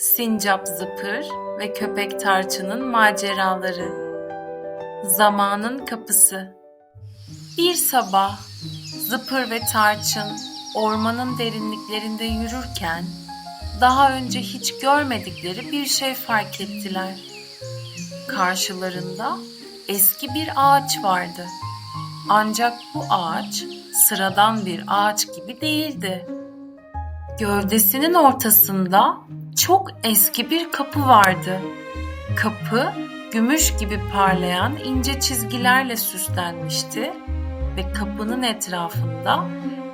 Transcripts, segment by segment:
Sincap Zıpır ve Köpek Tarçın'ın maceraları. Zamanın kapısı. Bir sabah Zıpır ve Tarçın ormanın derinliklerinde yürürken daha önce hiç görmedikleri bir şey fark ettiler. Karşılarında eski bir ağaç vardı. Ancak bu ağaç sıradan bir ağaç gibi değildi. Gövdesinin ortasında çok eski bir kapı vardı. Kapı gümüş gibi parlayan ince çizgilerle süslenmişti ve kapının etrafında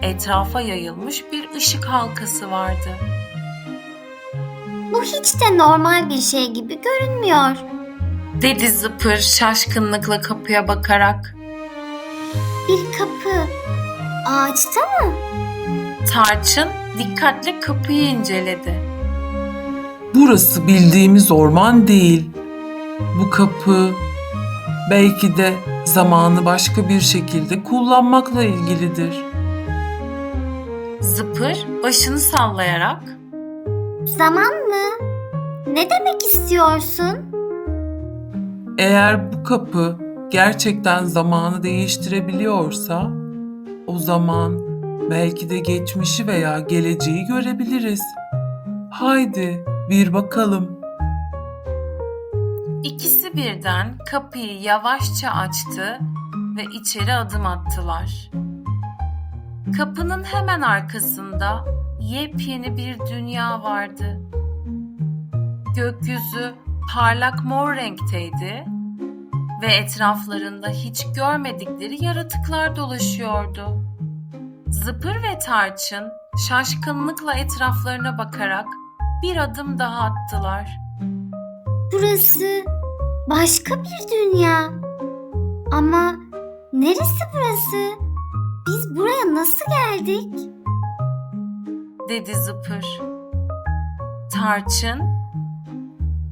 etrafa yayılmış bir ışık halkası vardı. Bu hiç de normal bir şey gibi görünmüyor. Dedi Zıpır şaşkınlıkla kapıya bakarak. Bir kapı. Ağaçta mı? Tarçın dikkatle kapıyı inceledi. Burası bildiğimiz orman değil. Bu kapı belki de zamanı başka bir şekilde kullanmakla ilgilidir. Zıpır başını sallayarak Zaman mı? Ne demek istiyorsun? Eğer bu kapı gerçekten zamanı değiştirebiliyorsa, o zaman belki de geçmişi veya geleceği görebiliriz. Haydi bir bakalım. İkisi birden kapıyı yavaşça açtı ve içeri adım attılar. Kapının hemen arkasında yepyeni bir dünya vardı. Gökyüzü parlak mor renkteydi ve etraflarında hiç görmedikleri yaratıklar dolaşıyordu. Zıpır ve Tarçın şaşkınlıkla etraflarına bakarak bir adım daha attılar. Burası başka bir dünya. Ama neresi burası? Biz buraya nasıl geldik? dedi Zıpır. Tarçın,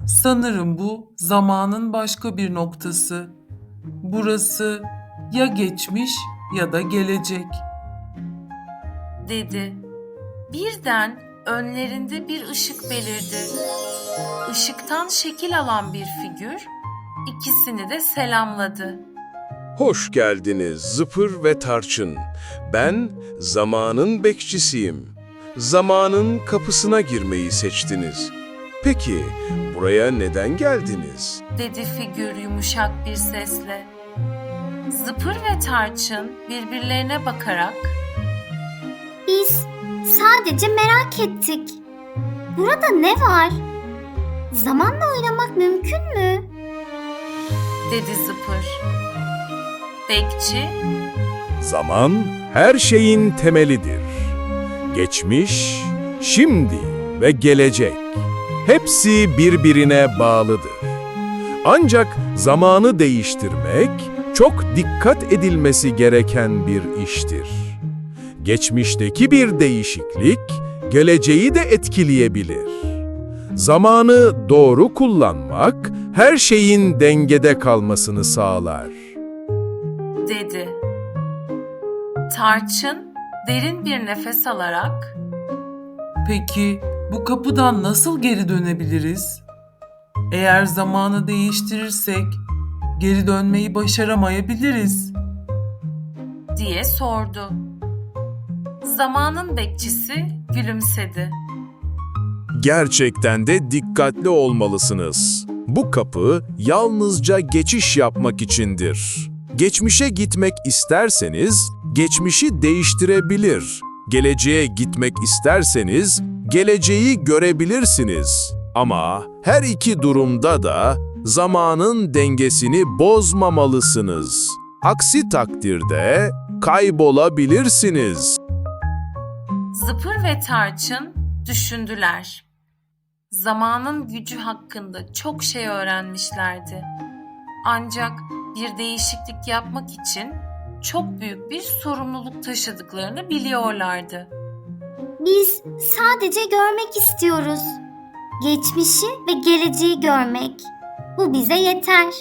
Sanırım bu zamanın başka bir noktası. Burası ya geçmiş ya da gelecek. dedi. Birden önlerinde bir ışık belirdi. Işıktan şekil alan bir figür ikisini de selamladı. Hoş geldiniz Zıpır ve Tarçın. Ben zamanın bekçisiyim. Zamanın kapısına girmeyi seçtiniz. Peki buraya neden geldiniz? dedi figür yumuşak bir sesle. Zıpır ve Tarçın birbirlerine bakarak Biz sadece merak ettik. Burada ne var? Zamanla oynamak mümkün mü? dedi Zıpır. Bekçi Zaman her şeyin temelidir. Geçmiş, şimdi ve gelecek. Hepsi birbirine bağlıdır. Ancak zamanı değiştirmek çok dikkat edilmesi gereken bir iştir. Geçmişteki bir değişiklik geleceği de etkileyebilir. Zamanı doğru kullanmak her şeyin dengede kalmasını sağlar. dedi. Tarçın derin bir nefes alarak Peki bu kapıdan nasıl geri dönebiliriz? Eğer zamanı değiştirirsek geri dönmeyi başaramayabiliriz. diye sordu. Zamanın bekçisi gülümsedi. Gerçekten de dikkatli olmalısınız. Bu kapı yalnızca geçiş yapmak içindir. Geçmişe gitmek isterseniz geçmişi değiştirebilir. Geleceğe gitmek isterseniz geleceği görebilirsiniz. Ama her iki durumda da zamanın dengesini bozmamalısınız. Aksi takdirde kaybolabilirsiniz. Zıpır ve Tarçın düşündüler. Zamanın gücü hakkında çok şey öğrenmişlerdi. Ancak bir değişiklik yapmak için çok büyük bir sorumluluk taşıdıklarını biliyorlardı. Biz sadece görmek istiyoruz. Geçmişi ve geleceği görmek. Bu bize yeter.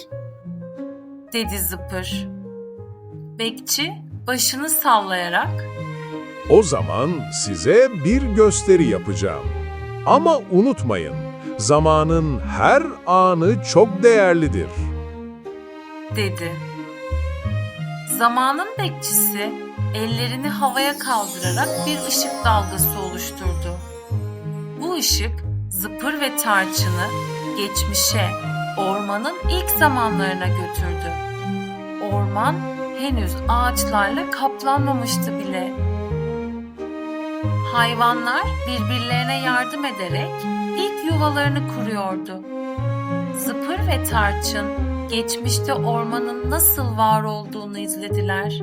dedi Zıpır. Bekçi başını sallayarak O zaman size bir gösteri yapacağım. Ama unutmayın, Zamanın her anı çok değerlidir. dedi. Zamanın bekçisi ellerini havaya kaldırarak bir ışık dalgası oluşturdu. Bu ışık zıpır ve tarçını geçmişe, ormanın ilk zamanlarına götürdü. Orman henüz ağaçlarla kaplanmamıştı bile. Hayvanlar birbirlerine yardım ederek ilk yuvalarını kuruyordu. Zıpır ve tarçın geçmişte ormanın nasıl var olduğunu izlediler.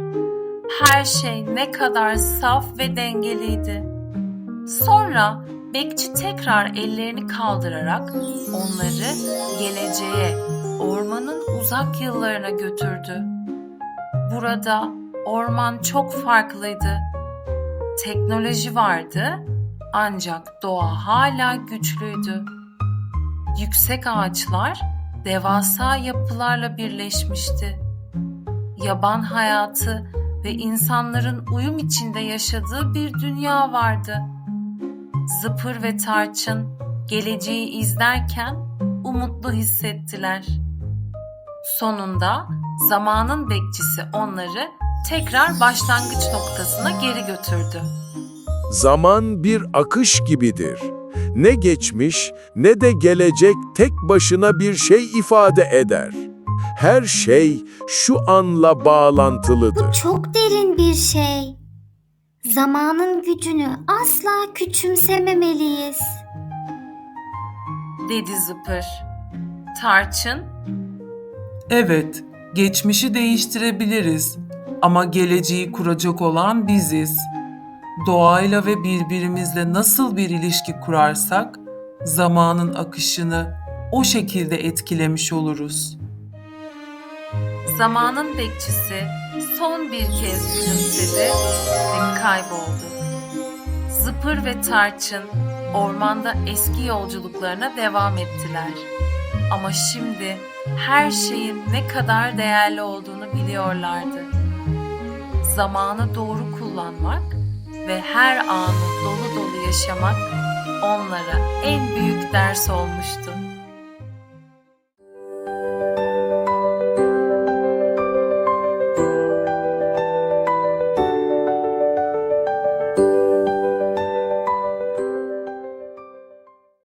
Her şey ne kadar saf ve dengeliydi. Sonra bekçi tekrar ellerini kaldırarak onları geleceğe, ormanın uzak yıllarına götürdü. Burada orman çok farklıydı. Teknoloji vardı ancak doğa hala güçlüydü. Yüksek ağaçlar devasa yapılarla birleşmişti. Yaban hayatı ve insanların uyum içinde yaşadığı bir dünya vardı. Zıpır ve tarçın geleceği izlerken umutlu hissettiler. Sonunda zamanın bekçisi onları tekrar başlangıç noktasına geri götürdü. Zaman bir akış gibidir. Ne geçmiş ne de gelecek tek başına bir şey ifade eder. Her şey şu anla bağlantılıdır. Bu çok derin bir şey. Zamanın gücünü asla küçümsememeliyiz. dedi Zıpır. Tarçın Evet, geçmişi değiştirebiliriz ama geleceği kuracak olan biziz. Doğayla ve birbirimizle nasıl bir ilişki kurarsak zamanın akışını o şekilde etkilemiş oluruz. Zamanın bekçisi son bir kez gülümsedi ve kayboldu. Zıpır ve Tarçın ormanda eski yolculuklarına devam ettiler. Ama şimdi her şeyin ne kadar değerli olduğunu biliyorlardı. Zamanı doğru kullanmak ve her anı dolu dolu yaşamak onlara en büyük ders olmuştu.